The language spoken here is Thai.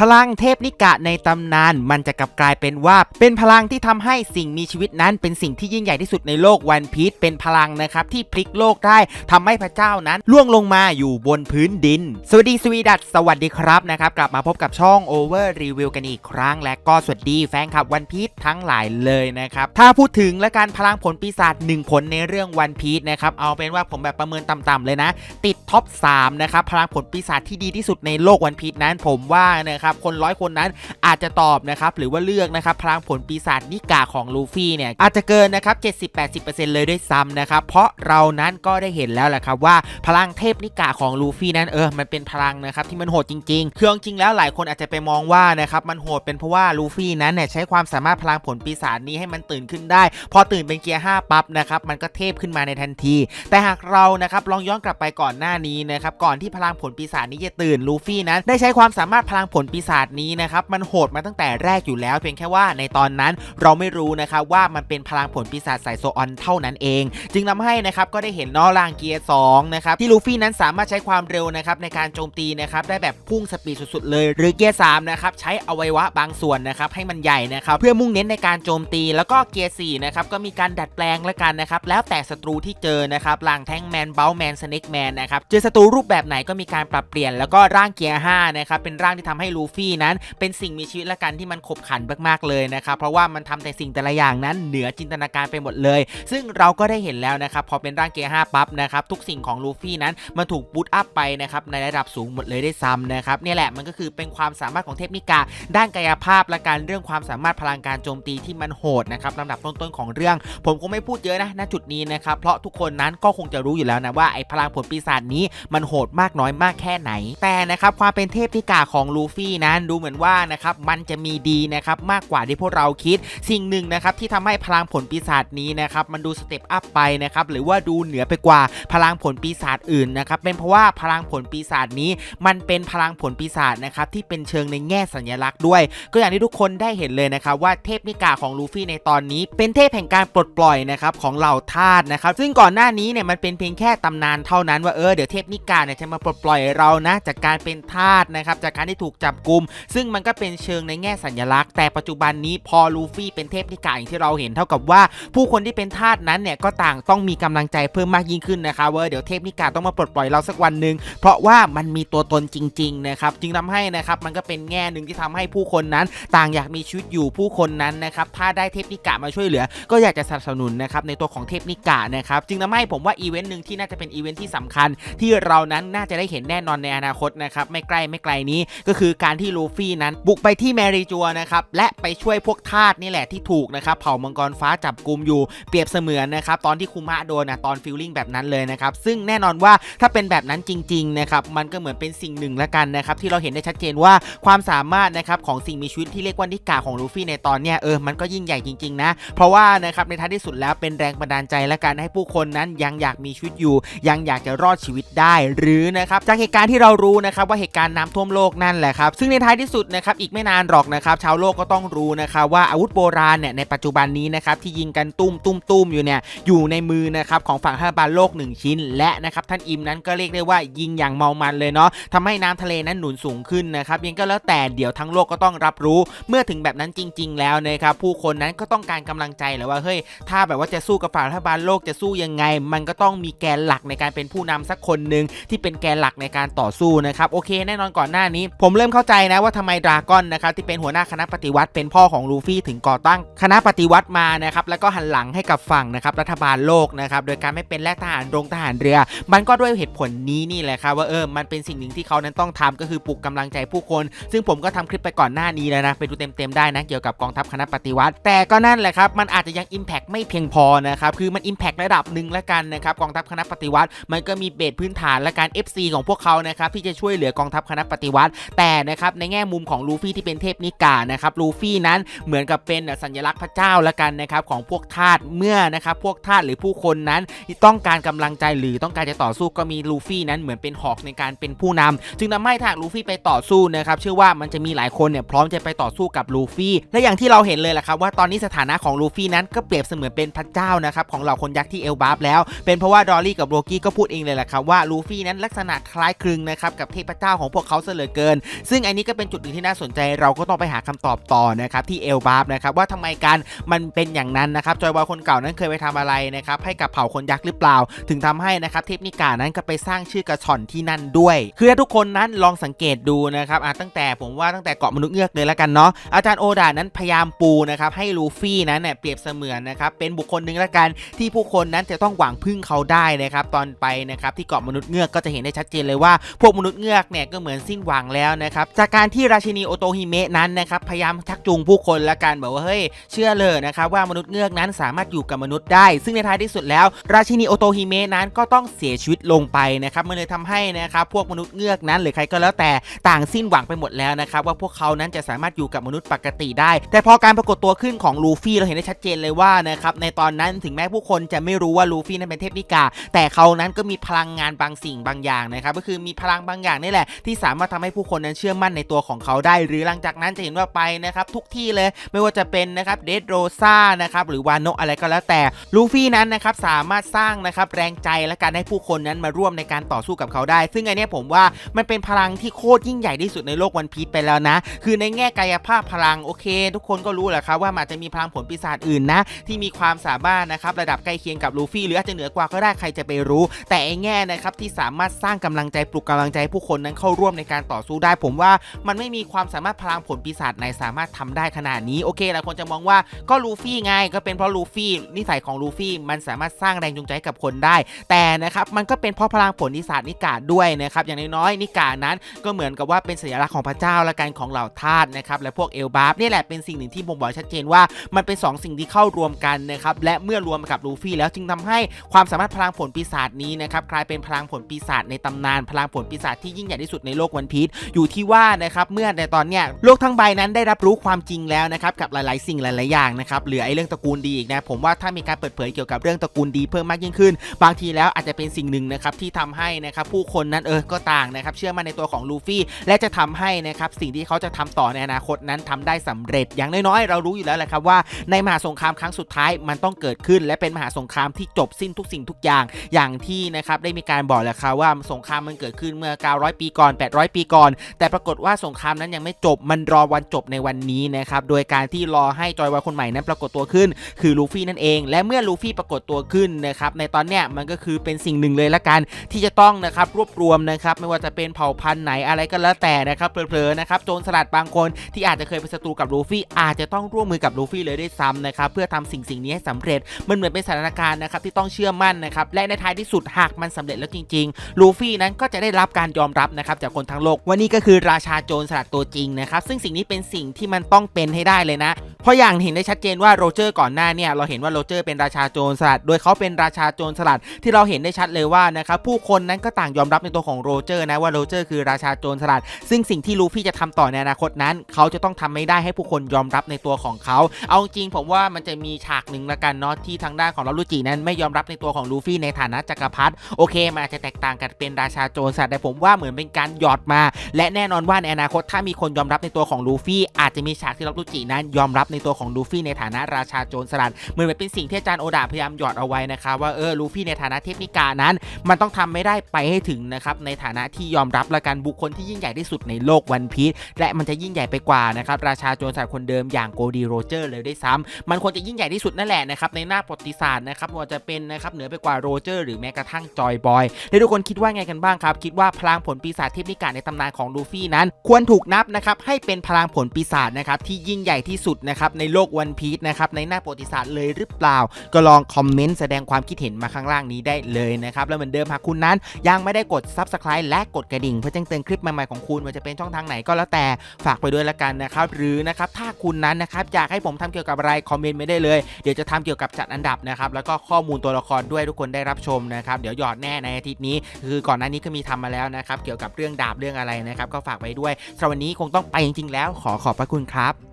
พลังเทพนิกะในตำนานมันจะกลับกลายเป็นว่า เป็นพลังที่ทำให้สิ่งมีชีวิตนั้น เป็นสิ่งที่ยิ่งใหญ่ที่สุดในโลกวันพีชเป็นพลังนะครับที่พลิกโลกได้ทำให้พระเจ้านั้นล่วงลงมาอยู่บนพื้นดิน สวัสดีสวีดัตสวัสดีครับนะครับกลับมาพบกับช่อง Over Review กันอีกครั้ง และก็สวัสดีแฟนคลับวันพีชทั้งหลายเลยนะครับถ้าพูดถึงและการพลังผลปีศาจหนึ่งผลในเรื่องวันพีชนะครับเอาเป็นว่าผมแบบประเมินต่ำๆเลยนะ ติดท็อป3นะครับพลังผลปีศาจที่ดีที่สุดในโลกวันพีชนั้นผมว่านะครับครับคนร้อยคนนั้นอาจจะตอบนะครับหรือว่าเลือกนะครับพลังผลปีศาจนิกาของลูฟี่เนี่ยอาจจะเกินนะครับ70-80%เลยด้วยซ้ำนะครับเพราะเรานั้นก็ได้เห็นแล้วแหละครับว่าพลังเทพนิกาของลูฟี่นั้นเออมันเป็นพลังนะครับที่มันโหดจริงๆคือเอาจริงแล้วหลายคนอาจจะไปมองว่านะครับมันโหดเป็นเพราะว่าลูฟี่นั้นเนี่ยใช้ความสามารถพลังผลปีศาจนี้ให้มันตื่นขึ้นได้ พอตื่นเป็นเกียร์5ปั๊บนะครับมันก็เทพขึ้นมาในทันที แต่หากเรานะครับลองย้อนกลับไปก่อนหน้านี้นะครับก่อนที่พลังผลปีศาจนี้จะตื่นลูฟี่นั้นได้ใช้ความสามารถพลังผลปีศาจนี้นะครับมันโหดมาตั้งแต่แรกอยู่แล้ว เพียงแค่ว่าในตอนนั้นเราไม่รู้นะครับว่ามันเป็นพลังผลปีศาจสายโซออนเท่านั้นเอง จึงทำให้นะครับก็ได้เห็นนอรางเกียร์2นะครับที่ลูฟี่นั้นสามารถใช้ความเร็วนะครับในการโจมตีนะครับได้แบบพุ่งสปีดสุดๆเลย หรือเกียร์3นะครับใช้อวัยวะบางส่วนนะครับให้มันใหญ่นะครับเพื่อมุ่งเน้นในการโจมตี แล้วก็เกียร์4นะครับก็มีการดัดแปลงละกันนะครับแล้วแต่ศัตรูที่เจอนะครับลางแทงแมนเบลแมนสเน็กแมนนะครับเจอศัตรูรูปแบบไหนก็มีการปรับเปลี่ยน แล้วก็ร่างเกียร์5นะครับเป็นร่างที่ทำให้ลูฟี่นั้น เป็นสิ่งมีชีวิตละกันที่มันขบขันมากๆเลยนะครับเพราะว่ามันทำแต่สิ่งแต่ละอย่างนั้นเหนือจินตนาการไปหมดเลย ซึ่งเราก็ได้เห็นแล้วนะครับพอเป็นร่างเกียร์5ปั๊บนะครับทุกสิ่งของลูฟี่นั้นมันถูกบูตอัพไปนะครับในระดับสูงหมดเลยได้ซ้ำนะครับนี่แหละมันก็คือเป็นความสามารถของเทพนิกา ด้านกายภาพและการเรื่องความสามารถพลังการโจมตีที่มันโหดนะครับลำดับต้นๆของเรื่อง ผมคงไม่พูดเยอะนะณจุดนี้นะครับเพราะทุกคนนั้นก็คงจะรู้อยู่แล้วนะว่าไอ้พลังผลปีศาจนี้มันโหดมากน้อยมากแค่ไหน แต่นะครับความเป็นเทพนิกาของลูฟี่นั้นดูเหมือนว่านะครับมันจะมีดีนะครับมากกว่าที่พวกเราคิด สิ่งหนึ่งนะครับที่ทำให้พลังผลปีศาจนี้นะครับมันดูสเต็ปอัพไปนะครับหรือว่าดูเหนือไปกว่าพลังผลปีศาจอื่นนะครับเป็นเพราะว่าพลังผลปีศาจนี้ มันเป็นพลังผลปีศาจนะครับที่เป็นเชิงในแง่สัญลักษณ์ด้วย ก็อย่างที่ทุกคนได้เห็นเลยนะครับว่าเทพนิกาของลูฟี่ในตอนนี้ เป็นเทพแห่งการปลดปล่อยนะครับของเหล่าทาสนะครับซึ่งก่อนหน้านี้เนี่ยมันเป็นเพียงแค่ตำนานเท่านั้นว่าเออเดี๋ยวเทพนิกาเนี่ยจะมาปลดปล่อยเรานะจากการเป็นทาสนะครับจากการที่ถูกจับกุม ซึ่งมันก็เป็นเชิงในแง่สัญลักษณ์ แต่ปัจจุบันนี้พอลูฟี่เป็นเทพนิกาอย่างที่เราเห็นเท่ากับว่า ผู้คนที่เป็นทาสนั้นเนี่ยก็ต่างต้องมีกำลังใจเพิ่มมากยิ่งขึ้นนะครับว่าเดี๋ยวเทพนิกาต้องมาปลดปล่อยเราสักวันหนึ่งเพราะว่ามันมีตัวตนจริงๆนะครับจึงทำให้นะครับมันก็เป็นแง่หนึ่งที่ทำให้ผู้คนนั้น ต่างอยากมีชีวิตอยู่ผู้คนนั้นนะครับถ้าได้เทพนิกามาช่วยเหลือ ก็อยากจะสนับสนุนนะครับในตัวของเทพนิกานะครับจึงทำให้ผมว่าอีเวนต์หนึ่งที่น่าจะเป็นอีเวนต์ที่สำคัญ ที่เรานั้นน่าจะได้เห็นแน่นอนในอนาคตนะครับไม่ใกล้ไม่ไกลนี้ก็คือการที่ลูฟี่นั้น บุกไปที่แมริจัวนะครับ และไปช่วยพวกทาสนี่แหละที่ถูกนะครับเผ่ามังกรฟ้าจับกลุ่มอยู่เปรียบเสมือนนะครับตอนที่คุมะโดนนะตอนฟิลลิ่งแบบนั้นเลยนะครับซึ่งแน่นอนว่าถ้าเป็นแบบนั้นจริงๆนะครับมันก็เหมือนเป็นสิ่งหนึ่งละกันนะครับที่เราเห็นได้ชัดเจนว่าความสามารถนะครับของสิ่งมีชีวิตที่เรียกว่านิกาของลูฟี่ในตอนเนี้ยเออมันก็ยิ่งใหญ่จริงๆนะเพราะว่านะครับในท้ายที่สุดแล้วเป็นแรงบันดาลใจและการให้ผู้คนนั้นยังอยากมีชีวิตอยู่ ยังอยากจะรอดชีวิตได้หรือนะครับจากเหตุการณ์ที่เรารู้นะครับว่าเหตุการณ์น้ำท่วมโลกนั่นแหละครับซงในท้ายที่สุดนะครับอีกไม่นานหรอกนะครับชาวโลกก็ต้องรู้นะครับว่าอาวุธโบราณเนี่ยในปัจจุบันนี้นะครับที่ยิงกันตุ้มตุ้มตุ้มอยู่เนี่ยอยู่ในมือนะครับของฝั่งรัฐบาลโลก 1 ชิ้น และนะครับท่านอิมนั้นก็เรียกได้ว่ายิงอย่างเมามันเลยเนาะทำให้น้ำทะเลนั้นหนุนสูงขึ้นนะครับยังก็แล้วแต่เดี๋ยวทั้งโลกก็ต้องรับรู้ เมื่อถึงแบบนั้นจริง ๆ แล้วนะครับผู้คนนั้นก็ต้องการกำลังใจแหละว่าเฮ้ยถ้าแบบว่าจะสู้กับฝั่งรัฐบาลโลกจะสู้ยังไง มันก็ต้องมีแกนหลักในการเป็นผู้นำสักคนหนึ่งที่เป็นแกนหลักในการต่อสู้นะครับโอเค แน่นอนก่อนหน้านี้ ผมเริ่มเข้าใจนะว่าทำไมดราก้อนนะครับที่เป็นหัวหน้าคณะปฏิวัติเป็นพ่อของลูฟี่ถึงก่อตั้งคณะปฏิวัติมานะครับแล้วก็หันหลังให้กับฝั่งนะครับรัฐบาลโลกนะครับโดยการไม่เป็นแลกทหารโรงทหารเรือ มันก็ด้วยเหตุผลนี้นี่แหละครับว่าเออมันเป็นสิ่งหนึ่งที่เขานั้นต้องทำก็คือปลุกกำลังใจผู้คน ซึ่งผมก็ทำคลิปไปก่อนหน้านี้แล้วนะไปดูเต็มๆได้นะเกี่ยวกับกองทัพคณะปฏิวัติ แต่ก็นั่นแหละครับมันอาจจะยัง Impact ไม่เพียงพอนะครับคือมัน Impact ระดับหนึ่งละกันนะครับกองทัพคณะปฏิวัติ มันก็มีเบสพื้นฐานและการ FC ของพวกเขานะครับที่จะช่วยเหลือกองทัพคณะปฏิวัติแต่นะครับในแง่มุมของลูฟี่ที่เป็นเทพนิกานะครับลูฟี่นั้นเหมือนกับเป็นสัญลักษณ์พระเจ้าละกันนะครับของพวกทาสเมื่อนะครับพวกทาสหรือผู้คนนั้นต้องการกำลังใจหรือต้องการจะต่อสู้ก็มีลูฟี่นั้นเหมือนเป็นหอกในการเป็นผู้นำจึงทำให้ถ้าลูฟี่ไปต่อสู้นะครับเชื่อว่ามันจะมีหลายคนเนี่ยพร้อมจะไปต่อสู้กับลูฟี่และอย่างที่เราเห็นเลยแหละครับว่าตอนนี้สถานะของลูฟี่นั้นก็เปรียบเสมือนเป็นพระเจ้านะครับของเหล่าคนยักษ์ที่เอลบาฟแล้ว เป็นเพราะว่าดอลลี่กับโรกี้ก็พูดเองเลยแหละครับว่าลูฟี่นั้นลักษณะคล้ายคลึงนะครับกับเทพเจ้าของพวกเขาเสลือเกิน ซึ่งอันนี้ก็เป็นจุดหนึ่งที่น่าสนใจเราก็ต้องไปหาคำตอบต่อนะครับที่เอลบาร์นะครับว่าทำไมการมันเป็นอย่างนั้นนะครับจอยบอยคนเก่านั้นเคยไปทำอะไรนะครับให้กับเผ่าคนยักษ์หรือเปล่า ถึงทำให้นะครับเทพนิกานั้นก็ไปสร้างชื่อกระชอนที่นั่นด้วย คือถ้าทุกคนนั้นลองสังเกตดูนะครับตั้งแต่ผมว่าตั้งแต่เกาะมนุษย์เงือกเลยแล้วกันเนาะอาจารย์โอดานั้นพยายามปูนะครับให้ลูฟี่นั้นเนี่ยเปรียบเสมือนนะครับเป็นบุคคลหนึ่งละกันที่ผู้คนนั้นจะต้องหวังพึ่งเขาได้นะครับตอนไปนะครับที่เกาะมนุษย์เงือกก็จะเห็นได้ชัดเจนเลยว่า พวกมนุษย์เงือกเนี่ยก็เหมือนสิ้นหวังแล้วนะครับจากการที่ราชินีโอโตฮิเมะนั้นนะครับพยายามชักจูงผู้คนละกันบอกว่าเฮ้ยเชื่อเลยนะครับว่ามนุษย์เงือกนั้นสามารถอยู่กับมนุษย์ได้ ซึ่งในท้ายที่สุดแล้ว ราชินีโอโตฮิเมะนั้นก็ต้องเสียชีวิตลงไปนะครับมันเลยทำให้นะครับพวกมนุษย์เงือกนั้น หรือใครก็แล้วแต่ต่างสิ้นหวังไปหมดแล้วนะครับว่าพวกเขานั้นจะสามารถอยู่กับมนุษย์ปกติได้ แต่พอการปรากฏตัวขึ้นของลูฟี่เราเห็นได้ชัดเจนเลยว่านะครับในตอนนั้นถึงแม้ผู้คนจะไม่รู้ว่าลูฟี่นั้นเป็นเทพนิกา แต่เขานั้นก็มีพลังงานบางสิ่งบางอย่างนะครับก็คือมีพลังบางอย่างนี่แหละที่สามารถทำให้ผู้คนนั้นเชื่อมนในตัวของเขาได้ หรือหลังจากนั้นจะเห็นว่าไปนะครับทุกที่เลยไม่ว่าจะเป็นนะครับเดดโรซ่านะครับหรือวานโนอะไรก็แล้วแต่ลูฟี่นั้นนะครับสามารถสร้างนะครับแรงใจและการให้ผู้คนนั้นมาร่วมในการต่อสู้กับเขาได้ ซึ่งอันเนี้ยผมว่ามันเป็นพลังที่โคตรยิ่งใหญ่ที่สุดในโลกวันพีชไปแล้วนะ คือในแง่กายภาพพลังโอเค ทุกคนก็รู้แหละครับว่ามันอาจจะมีพลังผลปีศาจอื่นนะ ที่มีความสามารถนะครับระดับใกล้เคียงกับลูฟี่หรืออาจจะเหนือกว่าก็ได้ใครจะไปรู้ แต่ไอ้แง่นะครับที่สามารถสร้างกำลังใจปลุกกำลังใจผู้คนนั้นเข้าร่วมในการต่อสู้ได้ ผมว่ามันไม่มีความสามารถพลังผลปีศาจไหนสามารถทำได้ขนาดนี้โอเคหลายคนจะมองว่าก็ลูฟี่ไงก็เป็นเพราะลูฟี่นิสัยของลูฟี่มันสามารถสร้างแรงจูงใจกับคนได้ แต่นะครับมันก็เป็นเพราะพลังผลนิสาจนิกาด้วยนะครับอย่างน้อยๆนิกานั้นก็เหมือนกับว่าเป็นสัญลักษณ์ของพระเจ้าและการของเหล่าทาสนะครับและพวกเอลบาร์นี่แหละเป็นสิ่งหนึ่งที่บ่งบอกชัดเจนว่ามันเป็นสองสิ่งที่เข้ารวมกันนะครับและเมื่อรวมกับลูฟี่แล้วจึงทำให้ความสามารถพลังผลปีศาจนี้นะครับกลายเป็นพลังผลปีศาจในตำนานพลังผลปีศาจที่ยิ่งใหญ่ที่สุดในโลกวันพีชอยู่ที่ว่านะครับเมื่อในตอนเนี้ยโลกทั้งใบนั้นได้รับรู้ความจริงแล้วนะครับกับหลาย ๆ สิ่งหลาย ๆ อย่างนะครับเหลือไอ้เรื่องตระกูลดีอีกนะผมว่าถ้ามีการเปิดเผยเกี่ยวกับเรื่องตระกูลดีเพิ่มมากยิ่งขึ้น บางทีแล้วอาจจะเป็นสิ่งหนึ่งนะครับที่ทำให้นะครับผู้คนนั้นเออก็ต่างนะครับเชื่อมั่นในตัวของลูฟี่และจะทำให้นะครับสิ่งที่เขาจะทำต่อในอนาคตนั้นทำได้สำเร็จอย่างน้อย ๆ เรารู้อยู่แล้วแหละครับว่าในมหาสงครามครั้งสุดท้ายมันต้องเกิดขึ้น และเป็นมหาสงครามที่จบสิ้นทุกสิ่งทุกอย่างอย่างที่นะครับได้มีการบอกแล้วครับว่าสงครามมันเกิดขึ้นเมื่อ 900 ปีก่อน 800 ปีก่อน แต่ปรากฏว่าสงครามนั้นยังไม่จบมันรอวันจบในวันนี้นะครับโดยการที่รอให้จอยวายคนใหม่นั้นปรากฏตัวขึ้น คือลูฟี่นั่นเอง และเมื่อลูฟี่ปรากฏตัวขึ้นนะครับในตอนเนี้ยมันก็คือเป็นสิ่งหนึ่งเลยละกันที่จะต้องนะครับรวบรวมนะครับไม่ว่าจะเป็นเผ่าพันธุ์ไหนอะไรก็แล้วแต่นะครับเผลอๆนะครับโจรสลัดบางคนที่อาจจะเคยเป็นศัตรูกับลูฟี่อาจจะต้องร่วมมือกับลูฟี่เลยด้วยซ้ำนะครับเพื่อทำสิ่งสิ่งนี้ให้สำเร็จมันเหมือนเป็นสถานการณ์นะครับที่ต้องเชื่อมั่นนะครับและในท้ายที่สุดหากมันสำเร็จแล้วจริงๆลูฟี่นั้นก็จะได้รับการยอมรับนะครับจากคนทั้งโลกว่านี่ก็คือราชชาโจรสลัดตัวจริงนะครับซึ่งสิ่งนี้เป็นสิ่งที่มันต้องเป็นให้ได้เลยนะ เพราะอย่างเห็นได้ชัดเจนว่าโรเจอร์ก่อนหน้าเนี่ยเราเห็นว่าโรเจอร์เป็นราชาโจรสลัด โดยเขาเป็นราชาโจรสลัดที่เราเห็นได้ชัดเลยว่านะครับผู้คนนั้นก็ต่างยอมรับในตัวของโรเจอร์นะว่าโรเจอร์คือราชาโจรสลัด ซึ่งสิ่งที่ลูฟี่จะทำต่อในอนาคตนั้น เขาจะต้องทำไม่ได้ให้ผู้คนยอมรับในตัวของเขา เอาจริงผมว่ามันจะมีฉากหนึ่งละกันเนาะที่ทางด้านของลาลูจินั้นไม่ยอมรับในตัวของลูฟี่ในฐานะจักรพรรดิโอเคมันอาจจะแตกต่างกันเป็นราชาโจรสลัดแต่ผมว่าเหมือนเป็นการหยอดมา และแน่นอนว่าในอนาคตถ้ามีคนยอมรับในตัวของลูฟี่อาจจะมีฉากที่ลาลูจินั้นยอมรับในตัวของลูฟี่ในฐานะราชาโจรสลัดเหมือนเป็นสิ่งที่อาจารย์โอดาพยายามหยอดเอาไว้นะครับว่าเออลูฟี่ในฐานะเทพนิกานั้น มันต้องทำไม่ได้ไปให้ถึงนะครับในฐานะที่ยอมรับละกันบุคคลที่ยิ่งใหญ่ที่สุดในโลกวันพีชและมันจะยิ่งใหญ่ไปกว่านะครับราชาโจรสลัดคนเดิมอย่างโกดีโรเจอร์เลยได้ซ้ำมันควรจะยิ่งใหญ่ที่สุดนั่นแหละนะครับในหน้าประวัติศาสตร์นะครับว่าจะเป็นนะครับเหนือไปกว่าโรเจอร์หรือแม้กระทั่งจอยบอยแล้วทุกคนคิดว่าไงกันบ้างครับ คิดว่าพลังผลปีศาจเทพนิกาในตำนานของลูฟี่นั้น ควรถูกนับนะครับให้เป็นพลังผลปีศาจนะครับที่ยิ่งใหญ่ที่สุดนะครับในโลกวันพีชนะครับในหน้าประวัติศาสตร์เลยหรือเปล่า ก็ลองคอมเมนต์แสดงความคิดเห็นมาข้างล่างนี้ได้เลยนะครับแล้วเหมือนเดิมหากคุณนั้น ยังไม่ได้กด Subscribe และกดกระดิ่ง เพื่อแจ้งเตือนคลิปใหม่ๆของคุณว่าจะเป็นช่องทางไหนก็แล้วแต่ฝากไปด้วยละกันนะครับหรือนะครับถ้าคุณนั้นนะครับอยากให้ผมทำเกี่ยวกับอะไรคอมเมนต์ไม่ได้เลยเดี๋ยวจะทำเกี่ยวกับจัดอันดับนะครับแล้วก็ข้อมูลตัวละครด้วยทุกคนได้รับชมนะครับเดี๋ยวหยอดแน่ในอาทิตย์นี้ คือก่อนหน้านี้ก็มีทำมาแล้วนะครับเกี่ยวกับเรื่องดาบเรื่องอะไรนะครับก็ฝากไว้ด้วยสำหรับวันนี้คงต้องไปจริงๆแล้วขอขอบพระคุณครับ